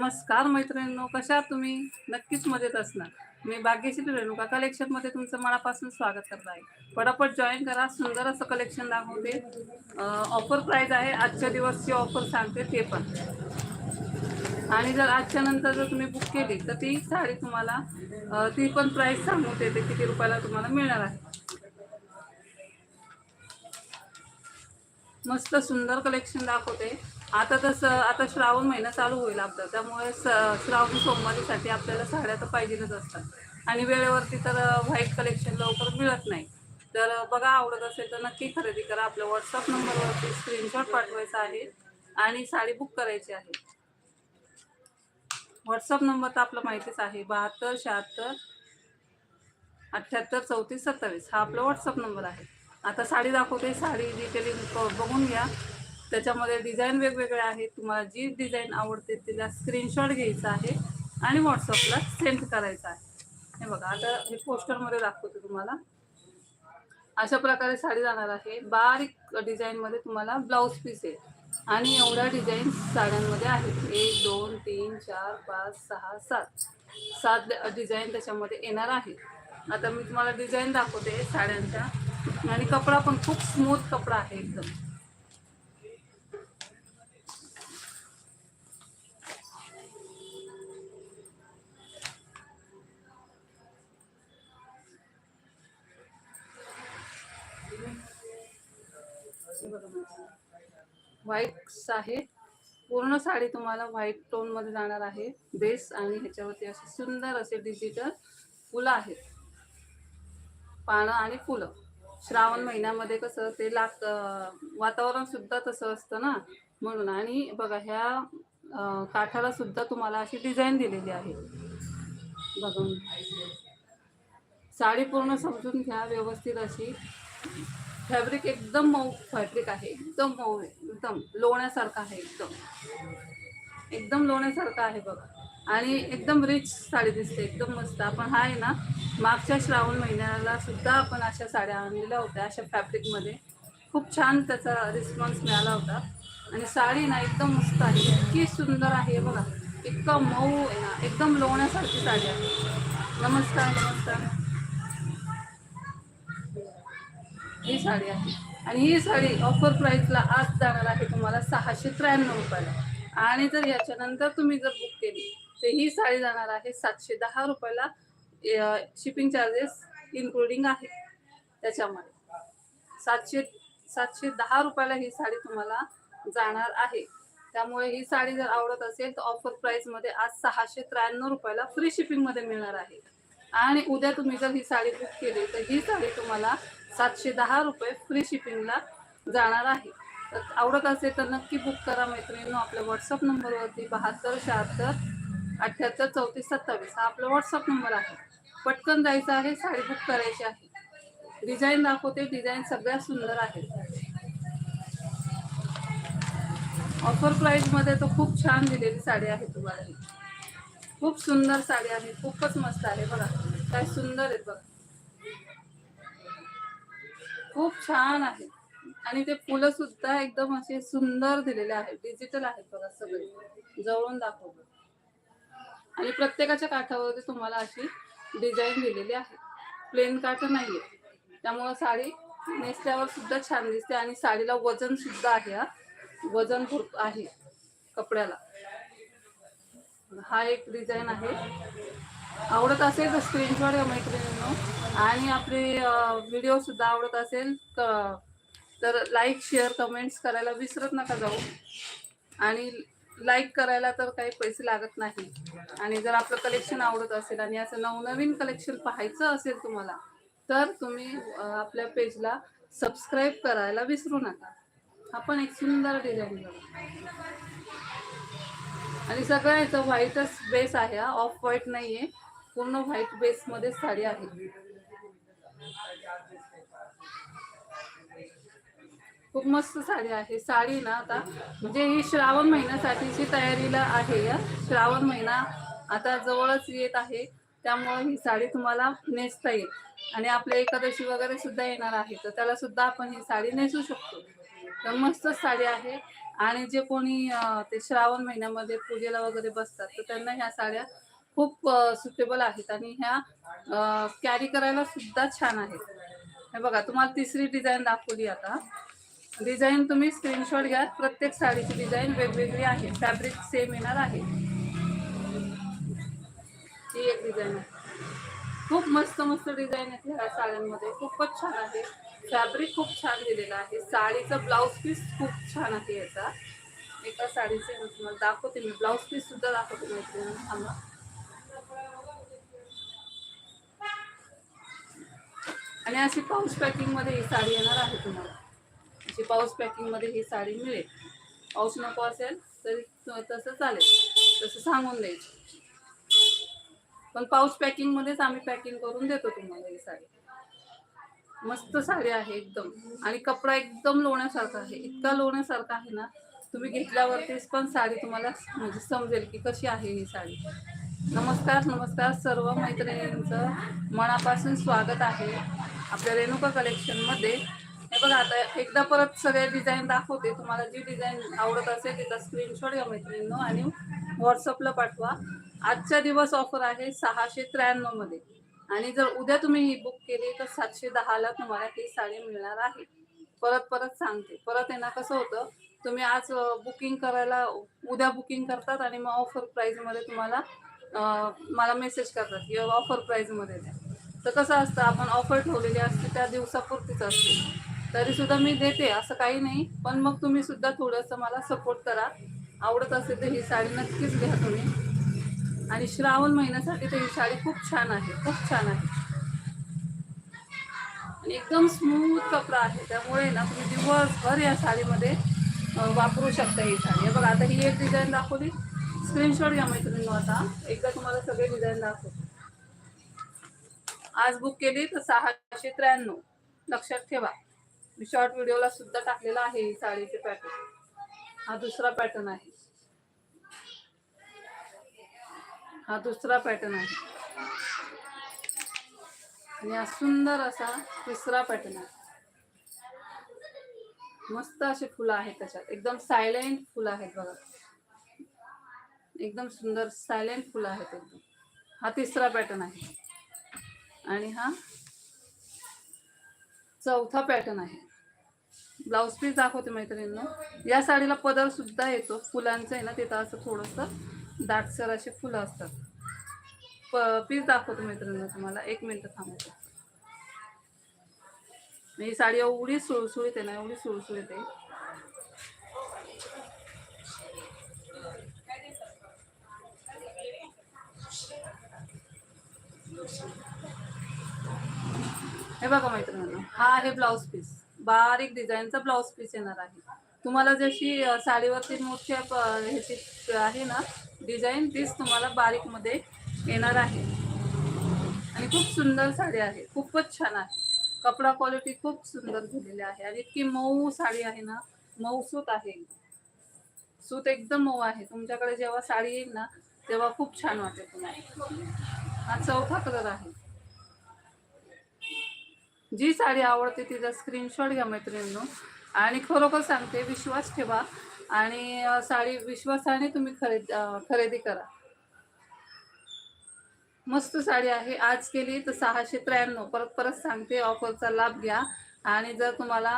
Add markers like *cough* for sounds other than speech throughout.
नमस्कार मैत्रिणींनो कशा आहात तुम्ही? नक्कीच मजेत असणार. मी भाग्यश्री रेणुका कलेक्शनमध्ये तुमचं मनापासून स्वागत करत आहे. पटापट जॉईन करा सुंदर असं कलेक्शन दाखवते. ऑफर प्राइस आहे आजच्या दिवसची ऑफर सांगते ते पण. आणि जर आजच्या नंतर जर तुम्ही बुक केली तर ती साडी तुम्हाला ती पण प्राइस सांगून देते किती रुपयाला तुम्हाला मिळणार आहे. मस्त सुंदर कलेक्शन दाखवते. आता तसं आता श्रावण महिना चालू होईल आपला त्यामुळे स- श्रावण सोमवारीसाठी आपल्याला साड्या तर पाहिजेच असतात. आणि वेळेवरती तर व्हाईट कलेक्शन लवकर मिळत नाही. तर बघा आवडत असेल तर नक्की खरेदी करा. आपल्या व्हॉट्सअप नंबरवरती स्क्रीनशॉट पाठवायचा आहे आणि साडी बुक करायची आहे. व्हॉट्सअप नंबर तर आपला माहितीच आहे. बहात्तर शहात्तर अठ्ठ्याहत्तर चौतीस सत्तावीस हा आपला व्हॉट्सअप नंबर आहे. आता साडी दाखवते. साडी डिटेलिंग बघून घ्या. त्याच्यामध्ये डिझाईन वेगवेगळ्या आहेत. तुम्हाला जी डिझाईन आवडते तिला स्क्रीनशॉट घ्यायचा आहे आणि व्हॉट्सअपला सेंड करायचा आहे. हे बघा आता हे पोस्टरमध्ये दाखवते तुम्हाला. अशा प्रकारे साडी जाणार आहे. बारीक डिझाईनमध्ये तुम्हाला ब्लाऊज पीस आहे. आणि एवढ्या डिझाईन साड्यांमध्ये आहेत. एक दोन तीन चार पाच सहा सात. सात डिझाईन त्याच्यामध्ये येणार आहे. आता मी तुम्हाला डिझाईन दाखवते साड्यांच्या आणि कपडा पण खूप स्मूथ कपडा आहे एकदम. व्हाईट आहे. पूर्ण साडी तुम्हाला व्हाईट टोनमध्ये जाणार आहे. बेस आणि ह्याच्यावरती असे सुंदर असे डिजिटल फुलं आहेत. पानं आणि फुलं. श्रावण महिन्यामध्ये कसं ते लाग वातावरणसुद्धा वातावरण सुद्धा तसं असतं ना? म्हणून आणि बघा ह्या काठाला सुद्धा तुम्हाला अशी डिझाईन दिलेली आहे. बघा. साडी पूर्ण समजून घ्या व्यवस्थित अशी. फॅब्रिक एकदम मऊ फॅब्रिक आहे. एकदम मऊ आहे एकदम लोण्यासारखं आहे एकदम. एकदम लोण्यासारखं आहे बघा. आणि एकदम रिच साडी दिसते एकदम मस्त. आपण हा आहे ना मागच्या श्रावण महिन्याला सुद्धा आपण अशा साड्या आणलेल्या होत्या अशा फॅब्रिकमध्ये खूप छान त्याचा रिस्पॉन्स मिळाला होता. आणि साडी ना एकदम मस्त आहे. इतकी सुंदर आहे बघा. इतकं मऊ आहे ना एकदम लोण्यासारखी साडी आहे. नमस्कार नमस्कार. ही साडी आहे. आणि ही साडी ऑफर प्राईसला आज जाणार आहे तुम्हाला सहाशे त्र्याण्णव रुपयाला. आणि जर याच्यानंतर तुम्ही जर बुक केली तर ही साडी जाणार आहे सातशे दहा रुपयाला. शिपिंग चार्जेस इन्क्लुडिंग आहे. त्याच्यामध्ये सातशे सातशे दहा रुपयाला ही साडी तुम्हाला जाणार आहे. त्यामुळे ही साडी जर आवडत असेल तर ऑफर प्राईसमध्ये आज सहाशे त्र्याण्णव रुपयाला फ्री शिपिंगमध्ये मिळणार आहे. आणि उद्या तुम्ही जर ही साडी बुक केली तर ही साडी तुम्हाला सातशे दहा रुपये फ्री शिपिंगला जाणार आहे. तर आवडत असेल तर नक्की बुक करा मैत्रिणींनो. आपल्या व्हॉट्सअप नंबरवरती बहात्तर शहात्तर अठ्ठ्याहत्तर चौतीस सत्तावीस हा आपला व्हॉट्सअप नंबर आहे. पटकन जायचं आहे साडी बुक करायची आहे. डिझाईन दाखवते डिझाईन सगळ्यात सुंदर आहे. ऑफर प्राईजमध्ये तर खूप छान दिलेली साडी आहे तुम्हाला. खूप सुंदर साडी आहे खूपच मस्त आहे बघा. काय सुंदर आहेत बघा. खूप छान आहे. आणि ते फुलं सुद्धा एकदम असे सुंदर दिलेले आहेत. डिजिटल आहेत बघा सगळे. जवळून दाखवतो आणि प्रत्येकाच्या काठावरती तुम्हाला अशी डिझाईन दिलेली आहे. प्लेन काठ नाहीये. त्यामुळं साडी नेसल्यावर सुद्धा छान दिसते. आणि साडीला वजन सुद्धा आहे हा. वजन खूप आहे कपड्याला. हा एक डिझाईन आहे. आवडत असेल तर स्क्रीनशॉट घ्या मैत्रिणींनो. आणि आपले व्हिडिओ सुद्धा आवडत असेल तर लाईक शेअर कमेंट्स करायला विसरत नका जाऊ. आणि लाईक करायला तर काही पैसे लागत नाही. आणि जर आपलं कलेक्शन आवडत असेल आणि असं नवनवीन कलेक्शन पाहायचं असेल तुम्हाला तर तुम्ही आपल्या पेजला सबस्क्राईब करायला विसरू नका. आपण एक सुंदर डिझाईन करू आणि सगळं याचं व्हाईटच बेस आहे हा. ऑफ व्हाईट नाहीये. पूर्ण व्हाईट बेस मध्ये साडी आहे. खूप मस्त साडी आहे. साडी ना आता म्हणजे ही श्रावण महिन्यासाठीची तयारीला आहे. या श्रावण महिना आता जवळच येत आहे. त्यामुळे ही साडी तुम्हाला नेसता येईल. आणि आपल्या एकादशी वगैरे सुद्धा येणार आहे. तर त्याला सुद्धा आपण ही साडी नेसू शकतो. तर मस्त साडी आहे. आणि जे कोणी ते श्रावण महिन्यामध्ये पूजेला वगैरे बसतात तर त्यांना ह्या साड्या खूप सुटेबल आहेत आणि ह्या कॅरी करायला सुद्धा छान आहेत. हे बघा तुम्हाला तिसरी डिझाईन दाखवली आता. डिझाईन तुम्ही स्क्रीनशॉट घ्या. प्रत्येक साडीची डिझाईन वेगवेगळी आहे. फॅब्रिक सेम येणार आहे. ही एक डिझाईन आहे. खूप मस्त मस्त डिझाईन आहेत ह्या साड्यांमध्ये. खूपच छान आहे. फॅब्रिक खूप छान दिलेलं आहे. साडीचा ब्लाऊज पीस खूप छान आहे याचा. एका साडीचे तुम्हाला दाखवते. मी ब्लाऊज पीस सुद्धा दाखवते मैत्रिणी थांबा आणि अशी पाऊस पॅकिंगमध्ये ही साडी येणार आहे तुम्हाला. अशी पाऊस पॅकिंगमध्ये ही साडी मिळेल. पाऊस नको असेल तरी तसं चालेल. तसं सांगून द्यायचं. पण पाऊस पॅकिंगमध्येच आम्ही पॅकिंग करून देतो तुम्हाला ही साडी. मस्त साडी आहे एकदम. आणि कपडा एकदम लोण्यासारखा आहे. इतका लोण्यासारखा आहे ना तुम्ही घेतल्यावरतीच पण साडी तुम्हाला म्हणजे समजेल की कशी आहे ही साडी. नमस्कार नमस्कार सर्व मैत्रिणींचं मनापासून स्वागत आहे. आपल्या रेणुका कलेक्शनमध्ये हे बघा आता एकदा परत सगळे डिझाईन दाखवते. तुम्हाला जी डिझाईन आवडत असेल तिचा स्क्रीनशॉट घ्या मैत्रिणींनो आणि व्हॉट्सअपला पाठवा. आजचा दिवस ऑफर आहे सहाशे त्र्याण्णवमध्ये आणि जर उद्या तुम्ही ही बुक केली तर सातशे दहाला तुम्हाला ही साडी मिळणार आहे. परत परत सांगते. परत आहे ना कसं होतं तुम्ही आज बुकिंग करायला उद्या बुकिंग करतात आणि मग ऑफर प्राईजमध्ये तुम्हाला मला मेसेज करतात. किंवा ऑफर प्राईजमध्ये द्या. तर कसं असतं आपण ऑफर ठेवलेली असते त्या दिवसापुरतीच असते. तरी सुद्धा मी देते असं काही नाही. पण मग तुम्ही सुद्धा थोडंसं मला सपोर्ट करा. आवडत असेल तर ही साडी नक्कीच घ्या तुम्ही. आणि श्रावण महिन्यासाठी तर ही साडी खूप छान आहे खूप छान आहे. आणि एकदम स्मूथ कपडा आहे. त्यामुळे ना तुम्ही दिवसभर या साडीमध्ये वापरू शकता ही साडी. हे बघा आता ही एक डिझाईन दाखवली. स्क्रीनशॉट घ्या मैत्रिणी आता. एकदा तुम्हाला सगळे डिझाईन दाखवते. आज बुक केली तर सहाशे त्र्याण्णव. लक्षात ठेवा. मी शॉर्ट व्हिडिओला सुद्धा टाकलेला आहे ही साडीचे पॅटर्न हा दुसरा पॅटर्न आहे. हा दुसरा पॅटर्न आहे. आणि हा सुंदर असा तिसरा पॅटर्न आहे. मस्त असे फुलं आहेत त्याच्यात. एकदम सायलेंट फुलं आहेत बघा. एकदम सुंदर सायलेंट फुलं आहेत एकदम. हा तिसरा पॅटर्न आहे. आणि हा चौथा पॅटर्न आहे. ब्लाऊज पीस दाखवते मैत्रिणींना. या साडीला पदर सुद्धा येतो. फुलांचं आहे ना तिथं असं थोडंसं दाटसर असे फुलं असतात. प पीस दाखवते मैत्रिणींना तुम्हाला. एक मिनिट थांबवतो ही साडी एवढी सुळसुळीत आहे ना एवढी सुळसुळीत आहे. हे बघा मैत्रिणींनो हा आहे ब्लाऊज पीस बारीक डिझाईनचा ब्लाऊज पीस येणार आहे. तुम्हाला जशी साडीवरती मोठ्या ह्याची आहे ना डिझाईन तीच तुम्हाला बारीकमध्ये येणार आहे. आणि खूप सुंदर साडी आहे. खूपच छान आहे. कपडा क्वालिटी खूप सुंदर झालेली आहे. आणि इतकी मऊ साडी आहे ना मऊ सूत आहे. सूत एकदम मऊ आहे. तुमच्याकडे जेव्हा साडी येईल ना तेव्हा खूप छान वाटेल तुम्हाला. हा चौथा कलर आहे. जी साडी आवडते तिचा स्क्रीनशॉट घ्या मैत्रिणींनो. आणि खरोखर सांगते विश्वास ठेवा आणि साडी विश्वासाने तुम्ही खरेदी खरेदी करा. मस्त साडी आहे. आज केली तर सहाशे त्र्याण्णव. परत परत सांगते ऑफरचा लाभ घ्या. आणि जर तुम्हाला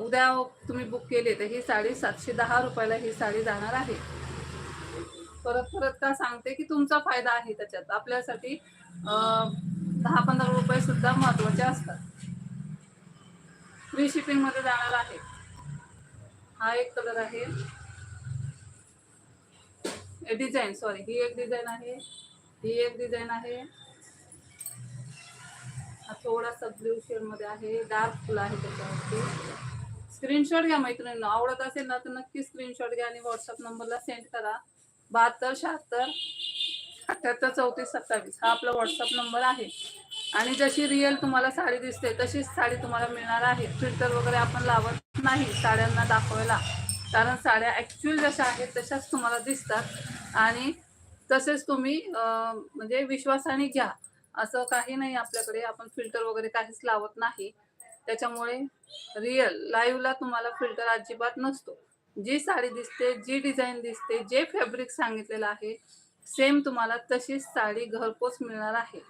उद्या तुम्ही बुक केली तर ही साडी सातशे दहा रुपयाला ही साडी जाणार आहे. परत परत का सांगते की तुमचा फायदा आहे त्याच्यात. आपल्यासाठी दहा पंधरा रुपये सुद्धा महत्त्वाचे असतात. फ्री शिपिंगमध्ये जाणार आहे. हा एक कलर आहे. डिझाईन सॉरी ही एक डिझाईन आहे. ही एक डिझाईन आहे. हा थोडासा ब्ल्यू शेडमध्ये आहे. डार्क फुल आहे त्याच्यावरती. स्क्रीनशॉट घ्या मैत्रिणींना. आवडत असेल ना तर नक्की स्क्रीनशॉट घ्या आणि व्हॉट्सअप नंबरला सेंड करा. बहात्तर शहात्तर अठ्याहत्तर चौतीस सत्तावीस हा आपला व्हॉट्सअप नंबर आहे. आणि जशी रिअल तुम्हाला साडी दिसते तशीच साडी तुम्हाला मिळणार आहे. फिल्टर वगैरे आपण लावत नाही साड्यांना दाखवायला. कारण साड्या ॲक्च्युअल जशा आहेत तशाच तुम्हाला दिसतात. आणि तसेच तुम्ही म्हणजे विश्वासाने घ्या. असं काही नाही आपल्याकडे आपण फिल्टर वगैरे काहीच लावत नाही. त्याच्यामुळे रिअल लाईव्हला तुम्हाला फिल्टर अजिबात नसतो. जी साडी दिसते जी डिझाईन दिसते जे फॅब्रिक सांगितलेलं आहे सेम तुम्हाला तशीच साडी घरपोच मिळणार आहे.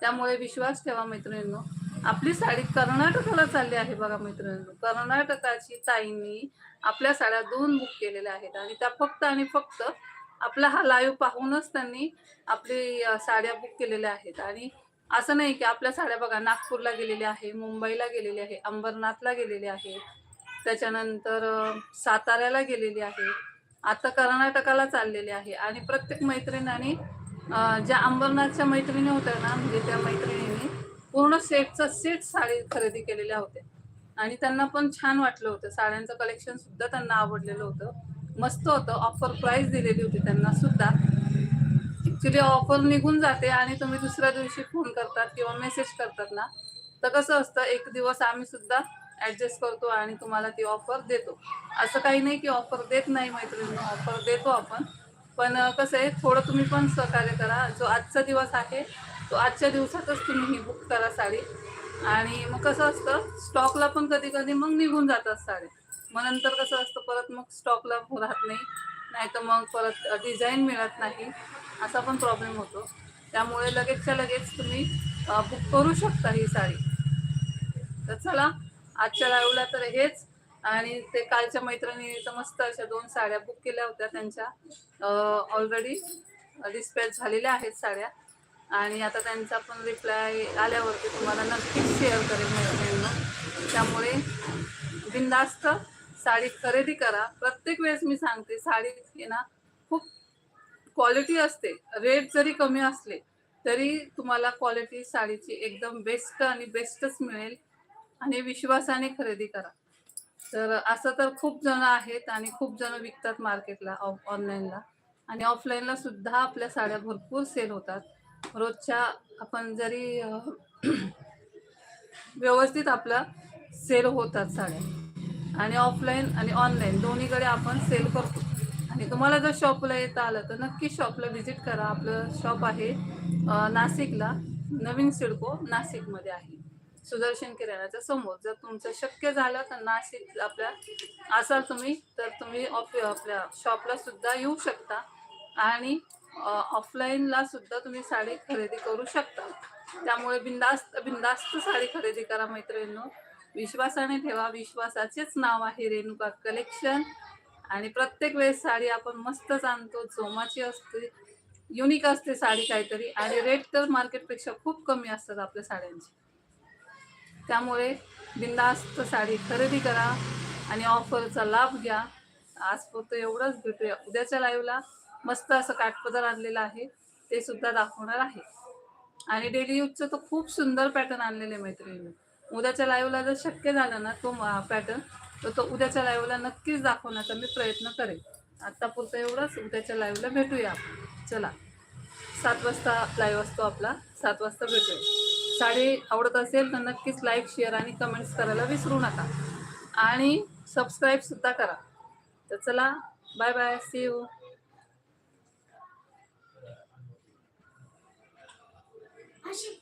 त्यामुळे विश्वास ठेवा मैत्रिणींनो. आपली साडी कर्नाटकाला चालली आहे बघा मैत्रिणींनो. कर्नाटकाची ताईंनी आपल्या साड्या दोन बुक केलेल्या आहेत आणि त्या फक्त आणि फक्त आपला हा लाईव्ह पाहूनच त्यांनी आपली साड्या बुक केलेल्या आहेत. आणि असं नाही की आपल्या साड्या बघा नागपूरला गेलेल्या आहे मुंबईला गेलेली आहे अंबरनाथला गेलेली आहे त्याच्यानंतर साताऱ्याला गेलेली आहे. आता कर्नाटकाला चाललेली आहे. आणि प्रत्येक मैत्रिणीने ज्या अंबरनाथच्या मैत्रिणी होत्या ना म्हणजे त्या मैत्रिणींनी पूर्ण सेटचा सेट साडी खरेदी केलेल्या होत्या. आणि त्यांना पण छान वाटलं होतं. साड्यांचं कलेक्शन सुद्धा त्यांना आवडलेलं होतं. मस्त होतं. ऑफर प्राईस दिलेली होती त्यांना सुद्धा. ऍक्च्युली ऑफर निघून जाते आणि तुम्ही दुसऱ्या दिवशी फोन करतात किंवा मेसेज करतात ना. तर कसं असतं एक दिवस आम्ही सुद्धा ऍडजस्ट करतो आणि तुम्हाला ती ऑफर देतो. असं काही नाही की ऑफर देत नाही मैत्रिणी ऑफर देतो आपण. पण कसं आहे थोडं तुम्ही पण सहकार्य करा. जो आजचा दिवस आहे तो आजच्या दिवसातच तुम्ही ही बुक करा साडी. आणि मग कसं असतं स्टॉकला पण कधी कधी मग निघून जातात साडी मग नंतर कसं असतं परत मग स्टॉकला राहत नाही. नाही तर मग परत डिझाईन मिळत नाही. असा पण प्रॉब्लेम होतो. त्यामुळे लगेचच्या लगेच तुम्ही बुक करू शकता ही साडी. तर चला आजच्या लाईव्हला तर हेच. आणि ते कालच्या मैत्रिणी तर मस्त अशा दोन साड्या बुक केल्या होत्या त्यांच्या. ऑलरेडी डिस्पॅच झालेल्या आहेत साड्या. आणि आता त्यांचा पण रिप्लाय आल्यावरती तुम्हाला नक्कीच शेअर करेल मैत्रिणींना त्यामुळे बिंदास्त साडी खरेदी करा. प्रत्येक वेळेस मी सांगते साडी आहे ना खूप क्वालिटी असते. रेट जरी कमी असले तरी तुम्हाला क्वालिटी साडीची एकदम बेस्ट आणि बेस्टच मिळेल. आणि विश्वासाने खरेदी करा. तर असं तर खूप जण आहेत आणि खूप जण विकतात मार्केटला ऑनलाईनला. आणि ऑफलाईनला सुद्धा आपल्या साड्या भरपूर सेल होतात. रोजच्या आपण जरी *clears throat* व्यवस्थित आपला सेल होतात साड्या. आणि ऑफलाईन आणि ऑनलाईन दोन्हीकडे आपण सेल करतो. आणि तुम्हाला जर शॉपला येता आलं तर नक्की शॉपला व्हिजिट करा. आपलं शॉप आहे नाशिकला. नवीन सिडको नाशिकमध्ये आहे. सुदर्शन किराण्याच्या समोर. जर तुमचं शक्य झालं तर नाशिक आपल्या असाल तुम्ही तर तुम्ही ऑफ आपल्या शॉपला सुद्धा येऊ शकता. आणि ऑफलाईनला सुद्धा तुम्ही साडी खरेदी करू शकता. त्यामुळे बिंदास्त बिंदास्त साडी खरेदी करा मैत्रिणींनो. विश्वासाने ठेवा. विश्वासाचेच नाव आहे रेणुका कलेक्शन आणि प्रत्येक वेळेस साडी आपण मस्तच आणतो. जोमाची असते युनिक असते साडी काहीतरी. आणि रेट तर मार्केटपेक्षा खूप कमी असतात आपल्या साड्यांचे. त्यामुळे बिंदास्त साडी खरेदी करा आणि ऑफरचा लाभ घ्या. आज फक्त एवढंच भेटूया. उद्याच्या लाईव्हला मस्त असं काठपदर आणलेलं आहे. ते सुद्धा दाखवणार आहे. आणि डेली यूजचं तर खूप सुंदर पॅटर्न आणलेले मैत्रिणी उद्याच्या लाईव्हला जर शक्य झालं ना तो पॅटर्न तर तो उद्याच्या लाईव्हला नक्कीच दाखवण्याचा मी प्रयत्न करेन. आत्तापुरतं एवढंच. उद्याच्या लाईव्हला भेटूया चला. सात वाजता लाईव्ह असतो आपला. सात वाजता भेटूया. साडी आवडत असेल तर नक्कीच लाईक शेअर आणि कमेंट्स करायला विसरू नका. आणि सबस्क्राईबसुद्धा करा. तर चला बाय बाय सी यू अशी